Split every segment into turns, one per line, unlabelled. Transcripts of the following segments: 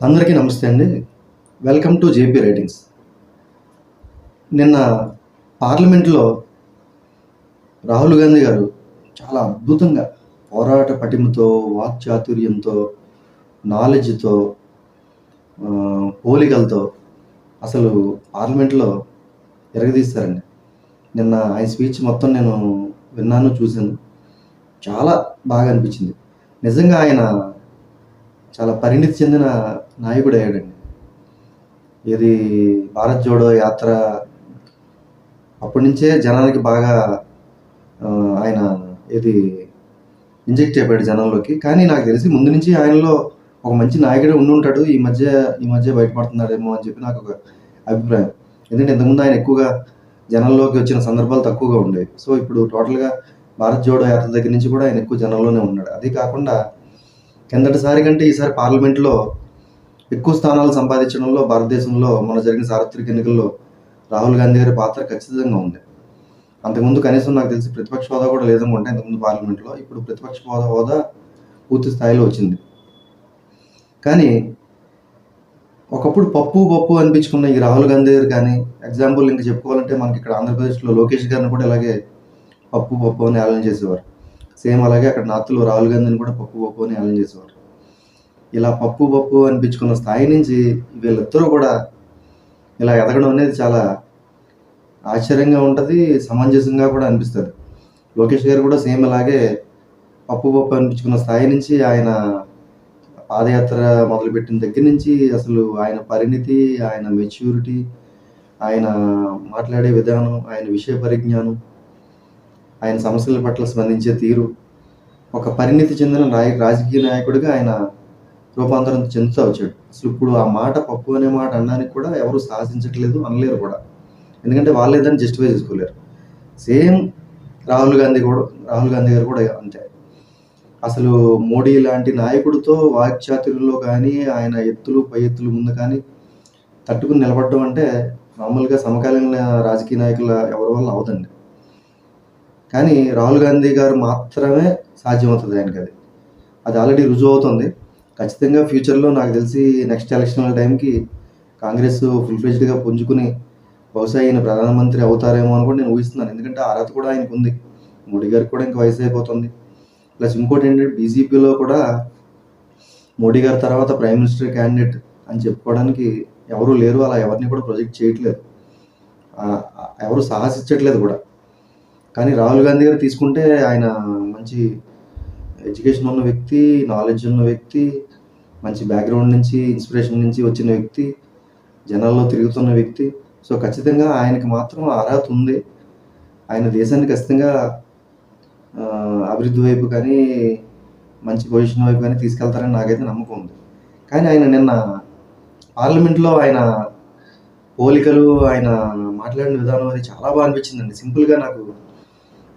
అందరికీ నమస్తే అండి. వెల్కమ్ టు జేపీ రైటింగ్స్ నిన్న పార్లమెంట్లో రాహుల్ గాంధీ గారు చాలా అద్భుతంగా పోరాట పటిమతో వాక్చాతుర్యంతో నాలెడ్జ్తో పోలికలతో అసలు పార్లమెంట్లో ఎరగదీస్తారండి నిన్న ఆయన స్పీచ్ మొత్తం నేను విన్నాను చూశాను. చాలా బాగా అనిపించింది. నిజంగా ఆయన చాలా పరిణితి చెందిన నాయకుడు అయ్యాడండి ఇది భారత్ జోడో యాత్ర అప్పటి నుంచే జనాలకి బాగా ఆయన ఇది ఇంజెక్ట్ అయిపోయాడు జనంలోకి. కానీ నాకు తెలిసి ముందు నుంచి ఆయనలో ఒక మంచి నాయకుడు ఉండి ఉంటాడు. ఈ మధ్య ఈ మధ్య బయటపడుతున్నాడేమో అని చెప్పి నాకు ఒక అభిప్రాయం. ఎందుకంటే ఇంతకుముందు ఆయన ఎక్కువగా జనంలోకి వచ్చిన సందర్భాలు తక్కువగా ఉండేవి. సో ఇప్పుడు టోటల్గా భారత్ జోడో యాత్ర దగ్గర నుంచి కూడా ఆయన ఎక్కువ జనంలోనే ఉన్నాడు. అది కాకుండా కిందటిసారి కంటే ఈసారి పార్లమెంట్లో ఎక్కువ స్థానాలు సంపాదించడంలో భారతదేశంలో మొన్న జరిగిన సార్వత్రిక ఎన్నికల్లో రాహుల్ గాంధీ గారి పాత్ర ఖచ్చితంగా ఉంది. అంతకుముందు కనీసం నాకు తెలిసి ప్రతిపక్ష హోదా కూడా లేదనుకుంటే ఇంతకుముందు పార్లమెంట్లో ఇప్పుడు ప్రతిపక్ష హోదా హోదా పూర్తి స్థాయిలో వచ్చింది. కానీ ఒకప్పుడు పప్పు పప్పు అనిపించుకున్న ఈ రాహుల్ గాంధీ గారు కానీ ఎగ్జాంపుల్ ఇంకా చెప్పుకోవాలంటే మనకి ఇక్కడ ఆంధ్రప్రదేశ్లో లోకేష్ గారిని కూడా ఇలాగే పప్పు పప్పు అని ఏలన చేసేవారు. సేమ్ అలాగే అక్కడ నార్త్లో రాహుల్ గాంధీని కూడా పప్పు పప్పు అని ఏలన చేసేవారు ఇలా పప్పు పప్పు అనిపించుకున్న స్థాయి నుంచి వీళ్ళిద్దరూ కూడా ఇలా ఎదగడం అనేది చాలా ఆశ్చర్యంగా ఉంటుంది సమంజసంగా కూడా అనిపిస్తుంది. లోకేష్ గారు కూడా సేమ్ అలాగే పప్పు పప్పు అనిపించుకున్న స్థాయి నుంచి ఆయన పాదయాత్ర మొదలుపెట్టిన దగ్గర నుంచి అసలు ఆయన పరిణితి ఆయన మెచ్యూరిటీ ఆయన మాట్లాడే విధానం ఆయన విషయ పరిజ్ఞానం ఆయన సమస్యల పట్ల స్పందించే తీరు ఒక పరిణితి చెందిన నాయ రాజకీయ నాయకుడిగా ఆయన రూపాంతరం చెందుతూ వచ్చాడు. అసలు ఇప్పుడు ఆ మాట పప్పు అనే మాట అనడానికి కూడా ఎవరు సాధించట్లేదు అనలేరు కూడా. ఎందుకంటే వాళ్ళు దాన్ని జస్టిఫై చేసుకోలేరు. సేమ్ రాహుల్ గాంధీ కూడా రాహుల్ గాంధీ గారు కూడా అంతే. అసలు మోడీ లాంటి నాయకుడితో వాక్చాతుర్యంలో కానీ ఆయన ఎత్తులు పై ఎత్తులు ముందు కానీ తట్టుకుని నిలబడడం అంటే మామూలుగా సమకాలీన రాజకీయ నాయకుల ఎవరి వల్ల అవదండి. కానీ రాహుల్ గాంధీ గారు మాత్రమే సాధ్యమవుతుంది ఆయనకి అది. అది ఆల్రెడీ రుజువు అవుతుంది ఖచ్చితంగా ఫ్యూచర్లో నాకు తెలిసి నెక్స్ట్ ఎలక్షన్ టైంకి కాంగ్రెస్ ఫుల్ ఫ్లెజ్డ్గా పుంజుకుని బహుశా ఈయన ప్రధానమంత్రి అవుతారేమో అని కూడా నేను ఊహిస్తున్నాను. ఎందుకంటే అర్హత కూడా ఆయనకు ఉంది. మోడీ గారికి కూడా ఇంకా వయసు అయిపోతుంది. ప్లస్ ఇంకోటి ఏంటంటే బీజేపీలో కూడా మోడీ గారి తర్వాత ప్రైమ్ మినిస్టర్ క్యాండిడేట్ అని చెప్పుకోవడానికి ఎవరు లేరు. అలా ఎవరిని కూడా ప్రొజెక్ట్ చేయట్లేదు. ఎవరు సాహసించట్లేదు కూడా. కానీ రాహుల్ గాంధీ గారు తీసుకుంటే ఆయన మంచి ఎడ్యుకేషన్ ఉన్న వ్యక్తి నాలెడ్జ్ ఉన్న వ్యక్తి మంచి బ్యాక్గ్రౌండ్ నుంచి ఇన్స్పిరేషన్ నుంచి వచ్చిన వ్యక్తి జనాల్లో తిరుగుతున్న వ్యక్తి. సో ఖచ్చితంగా ఆయనకి మాత్రం అర్హత ఉంది. ఆయన దేశాన్ని ఖచ్చితంగా అభివృద్ధి వైపు కానీ మంచి పొజిషన్ వైపు కానీ తీసుకెళ్తారని నాకైతే నమ్మకం ఉంది. కానీ ఆయన నిన్న పార్లమెంట్లో ఆయన పోలికలు ఆయన మాట్లాడిన విధానం అది చాలా బాగా అనిపించిందండి. సింపుల్గా నాకు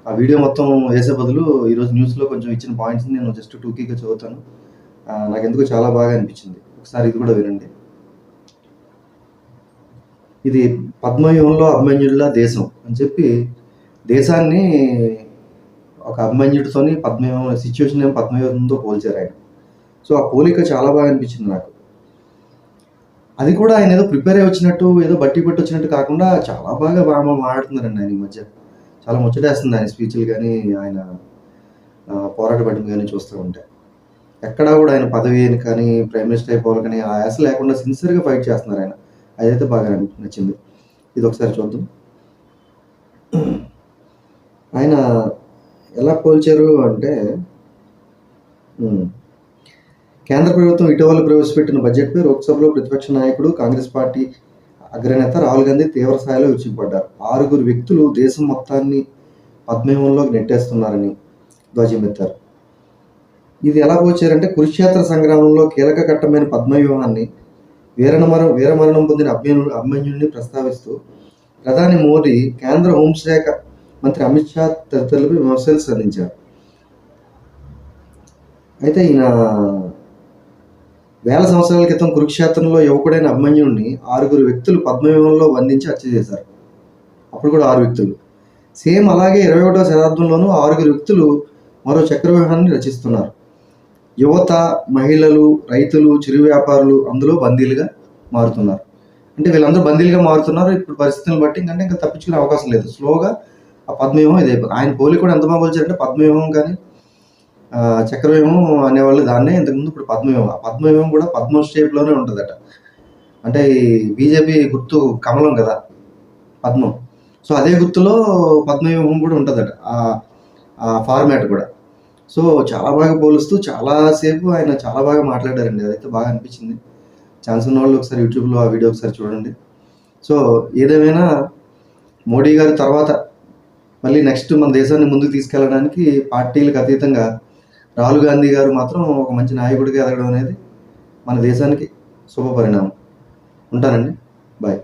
ఆ వీడియో మొత్తం వేసే బదులు ఈరోజు న్యూస్లో కొంచెం ఇచ్చిన పాయింట్స్ నేను జస్ట్ టూకీగా చదువుతాను. నాకు ఎందుకు చాలా బాగా అనిపించింది. ఒకసారి ఇది కూడా వినండి. ఇది పద్మవ్యూహంలో అభిమన్యుడిలా దేశం అని చెప్పి దేశాన్ని ఒక అభిమన్యుడితోని పద్మవ్యూహం సిచ్యువేషన్ ఏమో పద్మవ్యూహంతో పోల్చారు ఆయన. సో ఆ పోలిక చాలా బాగా అనిపించింది నాకు. అది కూడా ఆయన ఏదో ప్రిపేర్ అయి వచ్చినట్టు ఏదో బట్టి పెట్టి వచ్చినట్టు కాకుండా చాలా బాగా బాగా మాట్లాడుతున్నారండి ఆయన ఈ మధ్య. చాలా ముచ్చటేస్తుంది ఆయన స్పీచ్లు కానీ ఆయన ఆ, పోరాట కానీ చూస్తూ ఉంటే. ఎక్కడా కూడా ఆయన పదవి అని కానీ ప్రైమ్ మినిస్టర్ అయిపోవాలి కానీ ఆ ఆశ లేకుండా సిన్సియర్గా ఫైట్ చేస్తున్నారు ఆయన. అదైతే బాగా నచ్చింది. ఇది ఒకసారి చూద్దాం. ఆయన ఎలా పోల్చారు అంటే కేంద్ర ప్రభుత్వం ఇటీవల ప్రవేశపెట్టిన బడ్జెట్పై లోక్సభలో ప్రతిపక్ష నాయకుడు కాంగ్రెస్ పార్టీ అగ్రనేత రాహుల్ గాంధీ తీవ్ర స్థాయిలో విరుచుకుపడ్డారు ఆరుగురు వ్యక్తులు దేశం మొత్తాన్ని పద్మవ్యూహంలోకి నెట్టేస్తున్నారని ధ్వజమెత్తారు. ఇది ఎలా పోచారంటే కురుక్షేత్ర సంగ్రామంలో కీలక ఘట్టమైన పద్మవ్యూహాన్ని వీరమరణం వీరమరణం పొందిన అభ్యను అభిమన్యుడిని ప్రస్తావిస్తూ ప్రధాని మోదీ కేంద్ర హోంశాఖ మంత్రి అమిత్ షా తదితరులపై విమర్శలు సంధించారు. అయితే ఈయన వేల సంవత్సరాల క్రితం కురుక్షేత్రంలో యువకుడైన అభిమన్యుడిని ఆరుగురు వ్యక్తులు పద్మవ్యూహంలో బంధించి హత్య చేశారు. అప్పుడు కూడా ఆరు వ్యక్తులు. సేమ్ అలాగే ఇరవై ఒకటో శతాబ్దంలోనూ ఆరుగురు వ్యక్తులు మరో చక్రవ్యూహాన్ని రచిస్తున్నారు. యువత మహిళలు రైతులు చిరు వ్యాపారులు అందులో బందీలుగా మారుతున్నారు. అంటే వీళ్ళందరూ బందీలుగా మారుతున్నారు. ఇప్పుడు పరిస్థితులను బట్టి ఇంకంటే ఇంకా తప్పించుకునే అవకాశం లేదు. స్లోగా ఆ పద్మవ్యూహం ఇది ఆయన పోలి కూడా ఎంత బాగా పోల్చారంటే పద్మవ్యూహం కానీ చక్రవ్యూహం అనేవాళ్ళు దాన్నే ఇంతకుముందు ఇప్పుడు పద్మవ్యూహం. ఆ పద్మవ్యూహం కూడా పద్మ షేప్లోనే ఉంటుందట. అంటే ఈ బీజేపీ గుర్తు కమలం కదా పద్మం. సో అదే గుర్తులో పద్మవ్యూహం కూడా ఉంటుందట ఆ- ఫార్మాట్ కూడా. సో చాలా బాగా పోలుస్తూ చాలాసేపు ఆయన చాలా బాగా మాట్లాడారండి. అదైతే బాగా అనిపించింది. ఛాన్స్ ఉన్న వాళ్ళు ఒకసారి యూట్యూబ్లో ఆ వీడియో ఒకసారి చూడండి. సో ఏదేమైనా మోడీ గారి తర్వాత మళ్ళీ నెక్స్ట్ మన దేశాన్ని ముందుకు తీసుకెళ్ళడానికి పార్టీలకు అతీతంగా రాహుల్ గాంధీ గారు మాత్రం ఒక మంచి నాయకుడిగా ఎదగడం అనేది మన దేశానికి శుభ పరిణామం ఉంటానండి. బాయ్.